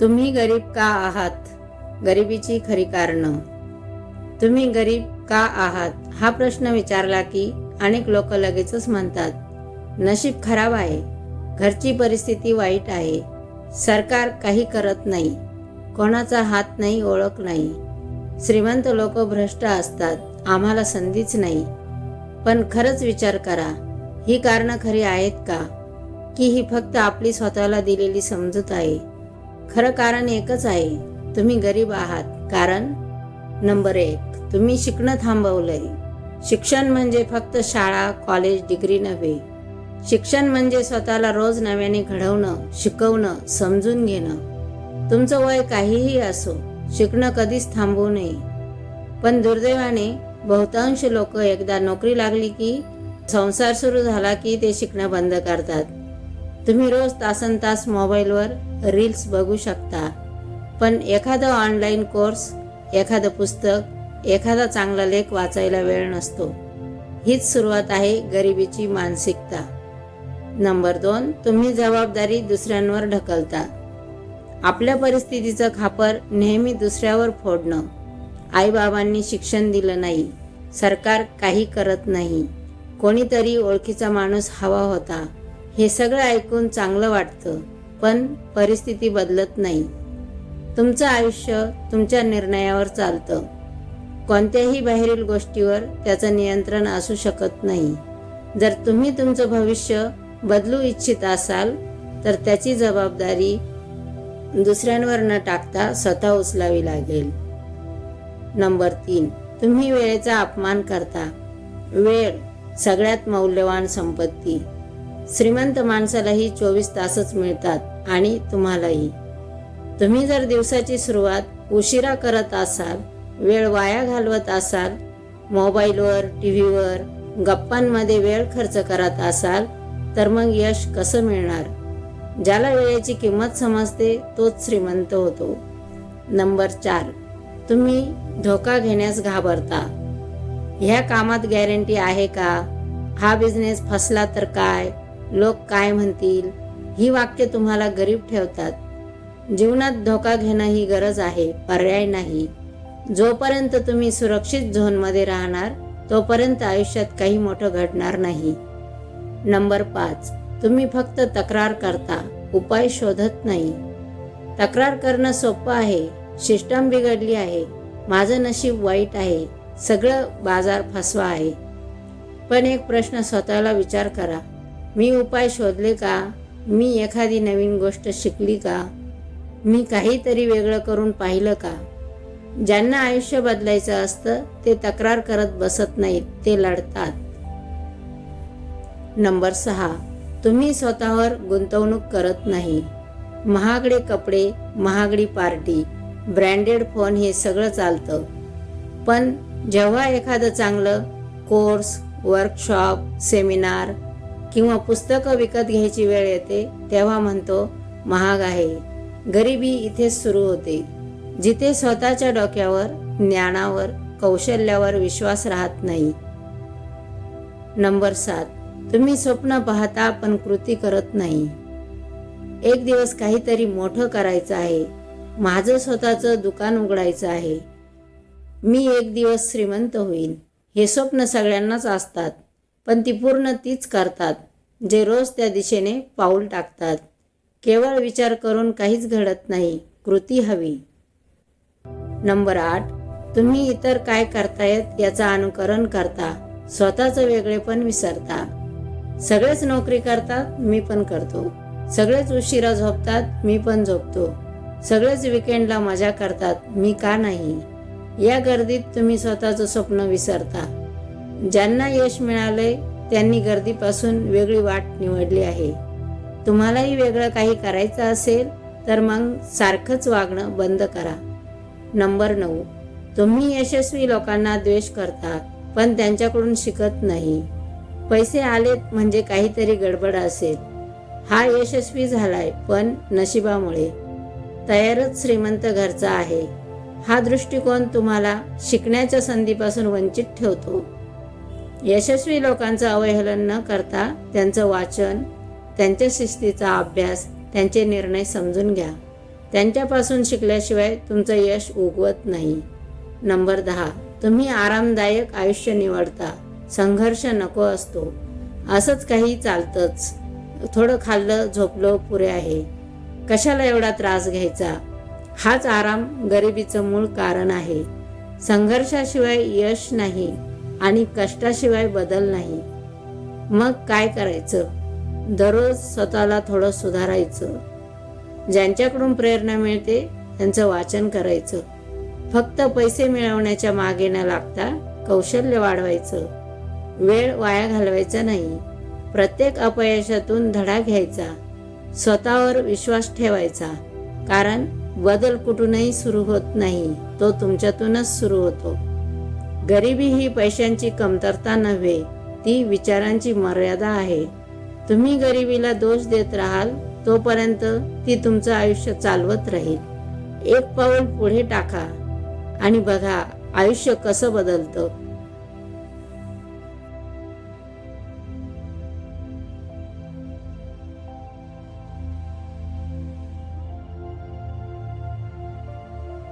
तुम्ही गरीब का आहात? गरिबीची खरी कारणं. तुम्ही गरीब का आहात? हा प्रश्न विचारला की अनेक लोक लगेचच म्हणतात नशीब खराब आहे. घरची परिस्थिती वाईट आहे. सरकार काही करत नाही. कोणाचा हात नाही ओळख नाही. श्रीमंत लोक भ्रष्ट असतात. आम्हाला संधीच नाही. पण खरंच विचार करा ही कारणं खरी आहेत का? की ही फक्त आपली स्वतःला दिलेली समजूत आहे. खरं कारण एकच आहे तुम्ही गरीब आहात. कारण नंबर एक तुम्ही शिकणं थांबवलंय. शिक्षण म्हणजे फक्त शाळा कॉलेज डिग्री नव्हे. शिक्षण म्हणजे स्वतःला रोज नव्याने घडवणं शिकवणं समजून घेणं. तुमचं वय काहीही असो शिकणं कधीच थांबवू नये. पण दुर्दैवाने बहुतांश लोक एकदा नोकरी लागली की संसार सुरू झाला की ते शिकणं बंद करतात. तुम्ही रोज तासन तास मोबाईलवर रील्स बघू शकता. पण एखादा ऑनलाईन कोर्स एखादं पुस्तक एखादा चांगला लेख वाचायला वेळ नसतो. हीच सुरुवात आहे गरिबीची मानसिकता. नंबर दोन तुम्ही जबाबदारी दुसऱ्यांवर ढकलता. आपल्या परिस्थितीचं खापर नेहमी दुसऱ्यावर फोडणं. आईबाबांनी शिक्षण दिलं नाही. सरकार काही करत नाही. कोणीतरी ओळखीचा माणूस हवा होता. हे सगळं ऐकून चांगलं वाटतं पण परिस्थिती बदलत नाही. तुमचं आयुष्य तुमच्या निर्णयावर चालतं. कोणत्याही बाहेरील गोष्टीवर त्याचं नियंत्रण असू शकत नाही. जर तुम्ही तुमचं भविष्य बदलू इच्छित असाल तर त्याची जबाबदारी दुसऱ्यांवर न टाकता स्वतः उचलावी लागेल. नंबर तीन. तुम्ही वेळेचा अपमान करता. वेळ सगळ्यात मौल्यवान संपत्ती. श्रीमंत माणसालाही चोवीस तासच मिळतात आणि तुम्हालाही. तुम्ही जर दिवसाची सुरुवात उशिरा करत असाल वेळ वाया घालवत असाल मोबाईलवर टी व्हीवर गप्पांमध्ये वेळ खर्च करत असाल तर मग यश कसं मिळणार? ज्याला वेळेची किंमत समजते तोच श्रीमंत होतो. नंबर चार. तुम्ही धोका घेण्यास घाबरता. ह्या कामात गॅरंटी आहे का? हा बिझनेस फसला तर काय? लोक काय म्हणतील? ही वाक्य तुम्हाला गरीब ठेवतात. जीवनात धोका घेणं ही गरज आहे पर्याय नाही. जोपर्यंत तुम्ही सुरक्षित झोनमध्ये राहणार तोपर्यंत आयुष्यात काही मोठं घडणार नाही. नंबर पाच तुम्ही फक्त तक्रार करता उपाय शोधत नाही. तक्रार करणं सोपं आहे सिस्टम बिघडली आहे माझं नशीब वाईट आहे सगळं बाजार फसवा आहे. पण एक प्रश्न स्वतःला विचार करा. मी उपाय शोधले का? मी एखादी नवीन गोष्ट शिकली का? मी काहीतरी वेगळं करून पाहिलं का? ज्यांना आयुष्य बदलायचं असतं ते तक्रार करत बसत नाहीत ते लढतात. नंबर सहा. तुम्ही स्वतःवर गुंतवणूक करत नाही. महागडे कपडे महागडी पार्टी ब्रँडेड फोन हे सगळं चालतं. पण जेव्हा एखादं चांगलं कोर्स वर्कशॉप सेमिनार किंवा पुस्तकं विकत घ्यायची वेळ येते तेव्हा म्हणतो महाग आहे. गरिबी इथेच सुरू होते. जिथे स्वतःच्या डोक्यावर ज्ञानावर कौशल्यावर विश्वास राहत नाही. नंबर सात. तुम्ही स्वप्न पाहता पण कृती करत नाही. एक दिवस काहीतरी मोठं करायचं आहे. माझं स्वतःचं दुकान उघडायचं आहे. मी एक दिवस श्रीमंत होईन. हे स्वप्न सगळ्यांनाच असतात. पण ती पूर्ण तीच करतात जे रोज त्या दिशेने पाऊल टाकतात. केवळ विचार करून काहीच घडत नाही कृती हवी. नंबर आठ तुम्ही इतर काय करतायत याचं अनुकरण करता स्वतःचं वेगळेपण विसरता. सगळेच नोकरी करतात मी पण करतो. सगळेच उशिरा झोपतात मी पण झोपतो. सगळेच विकेंडला मजा करतात मी का नाही? या गर्दीत तुम्ही स्वतःचं स्वप्न विसरता. ज्यांना यश मिळालंय त्यांनी गर्दीपासून वेगळी वाट निवडली आहे. तुम्हालाही वेगळं काही करायचं असेल तर मग सारखंच वागणं बंद करा. नंबर नऊ. तुम्ही यशस्वी लोकांना द्वेष करता पण त्यांच्याकडून शिकत नाही. पैसे आलेत म्हणजे काहीतरी गडबड असेल. हा यशस्वी झालाय पण नशिबामुळे. तयारच श्रीमंत घरचा आहे. हा दृष्टिकोन तुम्हाला शिकण्याच्या संधीपासून वंचित ठेवतो. यशस्वी लोकांचं अवहेलन न करता त्यांचं वाचन त्यांच्या शिस्तीचा अभ्यास त्यांचे निर्णय समजून घ्या. त्यांच्यापासून शिकल्याशिवाय तुमचं यश उगवत नाही. नंबर दहा. तुम्ही आरामदायक आयुष्य निवडता. संघर्ष नको असतो. असंच काही चालतंच. थोडं खाल्लं झोपलं पुरे आहे. कशाला एवढा त्रास घ्यायचा? हाच आराम गरिबीचं मूळ कारण आहे. संघर्षाशिवाय यश नाही. आणि कष्टाशिवाय बदल नाही. मग काय करायचं? दररोज स्वतःला थोडं सुधारायचं. ज्यांच्याकडून प्रेरणा मिळते त्यांचं वाचन करायचं. फक्त पैसे मिळवण्याच्या मागे न लागता कौशल्य वाढवायचं. वेळ वाया घालवायचा नाही. प्रत्येक अपयशातून धडा घ्यायचा. स्वतःवर विश्वास ठेवायचा. कारण बदल कुठूनही सुरू होत नाही तो तुमच्यातूनच सुरू होतो. गरिबी ही पैशांची कमतरता नव्हे ती विचारांची मर्यादा आहे. तुम्ही गरिबीला दोष देत राहाल तोपर्यंत ती तुमचं आयुष्य चालवत राहील. एक पाऊल पुढे टाका आणि बघा आयुष्य कसं बदलतं.